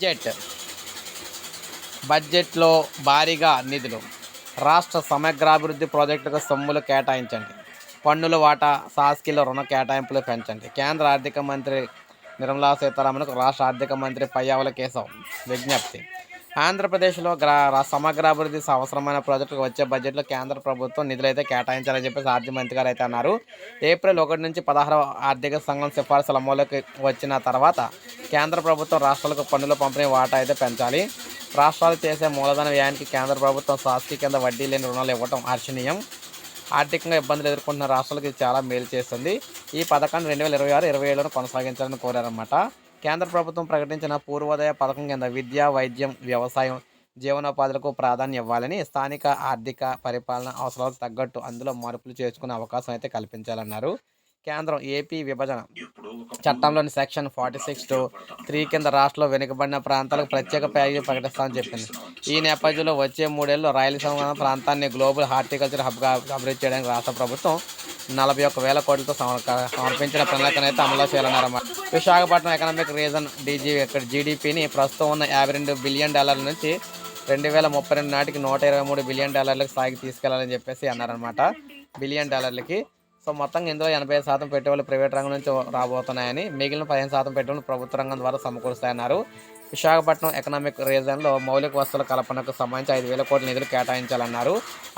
Budget. బడ్జెట్లో భారీగా నిధులు. రాష్ట్ర సమగ్రాభివృద్ధి ప్రాజెక్టులకు సొమ్ములు కేటాయించండి. పన్నుల వాటా సాస్కిల రుణ కేటాయింపులు పెంచండి. కేంద్ర ఆర్థిక మంత్రి నిర్మలా సీతారామన్కు రాష్ట్ర ఆర్థిక మంత్రి పయ్యావల కేశవ్ విజ్ఞప్తి. ఆంధ్రప్రదేశ్లో గ్రా సమగ్రాభివృద్ధి అవసరమైన ప్రాజెక్టులకు వచ్చే బడ్జెట్లో కేంద్ర ప్రభుత్వం నిధులైతే కేటాయించాలని చెప్పేసి ఆర్థిక మంత్రి గారు అయితే అన్నారు. ఏప్రిల్ ఒకటి నుంచి పదహారవ ఆర్థిక సంఘం సిఫార్సుల అమలుకి వచ్చిన తర్వాత కేంద్ర ప్రభుత్వం రాష్ట్రాలకు పన్నుల పంపిణీ వాటా అయితే పెంచాలి. రాష్ట్రాలు చేసే మూలధన వ్యయానికి కేంద్ర ప్రభుత్వం సాస్కి కింద వడ్డీ లేని రుణాలు ఇవ్వటం హర్షణీయం ఆర్థికంగా ఇబ్బందులు ఎదుర్కొంటున్న రాష్ట్రాలకు ఇది చాలా మేలు చేస్తుంది. ఈ పథకాన్ని రెండు వేల ఇరవై ఆరు ఇరవై ఏడులో కొనసాగించాలని కోరారన్నమాట. కేంద్ర ప్రభుత్వం ప్రకటించిన పూర్వోదయ పథకం కింద విద్య వైద్యం వ్యవసాయం జీవనోపాధులకు ప్రాధాన్యం ఇవ్వాలని స్థానిక ఆర్థిక పరిపాలన అవసరాలకు తగ్గట్టు అందులో మార్పులు చేసుకునే అవకాశం అయితే కల్పించాలన్నారు. కేంద్రం ఏపీ విభజన చట్టంలోని section forty six two three కింద రాష్ట్రంలో వెనుకబడిన ప్రాంతాలకు ప్రత్యేక ప్యాకేజీ ప్రకటిస్తామని చెప్పింది. ఈ నేపథ్యంలో వచ్చే మూడేళ్ళు రాయలసీమ ప్రాంతాన్ని గ్లోబల్ హార్టికల్చర్ హబ్గా అభివృద్ధి చేయడానికి రాష్ట్ర ప్రభుత్వం నలభై ఒక్క వేల కోట్లతో సమర్పించిన ప్రణాళికను అయితే అమలు చేయాలన్నారన్నమాట విశాఖపట్నం ఎకనామిక్ రీజన్ డీజీ ఇక్కడ జీడిపిని ప్రస్తుతం ఉన్న యాభై రెండు బిలియన్ డాలర్ల నుంచి రెండు వేల ముప్పై రెండు నాటికి నూట ఇరవై మూడు బిలియన్ డాలర్లకు స్థాయికి తీసుకెళ్ళాలని చెప్పేసి అన్నారనమాట బిలియన్ డాలర్లకి సో మొత్తంగా ఇందులో ఎనభై శాతం పెట్టుబడులు ప్రైవేట్ రంగం నుంచి రాబోతున్నాయని మిగిలిన పదిహేను శాతం పెట్టుబడులు ప్రభుత్వ రంగం ద్వారా సమకూరుస్తాయన్నారు. విశాఖపట్నం ఎకనామిక్ రీజన్లో మౌలిక వస్తువుల కల్పనకు సంబంధించి ఐదు వేల కోట్ల నిధులు కేటాయించాలన్నారు.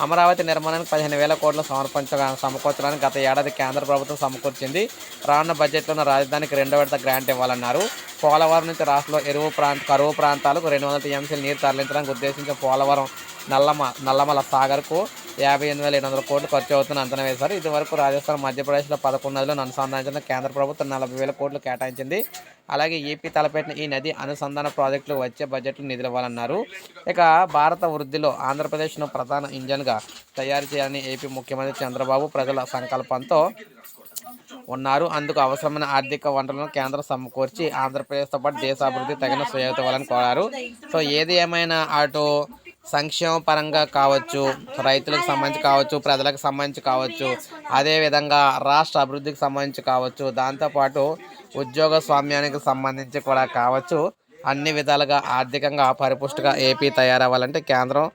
అమరావతి నిర్మాణానికి పదిహేను వేల కోట్లు సమర్పించ సమకూర్చడానికి గత ఏడాది కేంద్ర ప్రభుత్వం సమకూర్చింది. రానున్న బడ్జెట్లోని రాజధానికి రెండో విడత గ్రాంట్ ఇవ్వాలన్నారు. పోలవరం నుంచి రాష్ట్రంలో ఎరువు ప్రాంత కరువు ప్రాంతాలకు రెండు వందల టీఎంసీలు నీరు తరలించడానికి ఉద్దేశించిన పోలవరం నల్లమ నల్లమల సాగర్కు యాభై ఎనిమిది వేల ఎనిమిది వందల కోట్లు ఖర్చు అవుతుందని అంచనా వేశారు. ఇది వరకు రాజస్థాన్ మధ్యప్రదేశ్లో పదకొండు నదులను అనుసంధానించిన కేంద్ర ప్రభుత్వం నలభై వేల కోట్లు కేటాయించింది. అలాగే ఏపీ తలపెట్టిన ఈ నది అనుసంధాన ప్రాజెక్టులు వచ్చే బడ్జెట్లో నిధులు ఇవ్వాలన్నారు ఇక భారత వృద్ధిలో ఆంధ్రప్రదేశ్ను ప్రధాన ఇంజన్గా తయారు చేయాలని ఏపీ ముఖ్యమంత్రి చంద్రబాబు ప్రజల సంకల్పంతో ఉన్నారు. అందుకు అవసరమైన ఆర్థిక వనరులను కేంద్రం సమకూర్చి ఆంధ్రప్రదేశ్తో పాటు దేశాభివృద్ధి తగిన సుయోగత ఇవ్వాలని కోరారు. సో ఏది ఏమైనా అటు సంక్షేమ పరంగా కావచ్చు రైతులకు సంబంధించి కావచ్చు ప్రజలకు సంబంధించి కావచ్చు అదేవిధంగా రాష్ట్ర అభివృద్ధికి సంబంధించి కావచ్చు దాంతోపాటు ఉద్యోగ స్వామ్యానికి సంబంధించి కూడా కావచ్చు. అన్ని విధాలుగా ఆర్థికంగా పరిపుష్టిగా ఏపీ తయారవ్వాలంటే కేంద్రం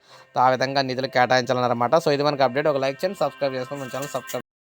ఆ విధంగా నిధులు కేటాయించాలన్నమాట. సో ఇది మనకు అప్డేట్. ఒక లైక్ చేయండి సబ్స్క్రైబ్ చేసుకొని మన ఛానల్ సబ్స్క్రైబ్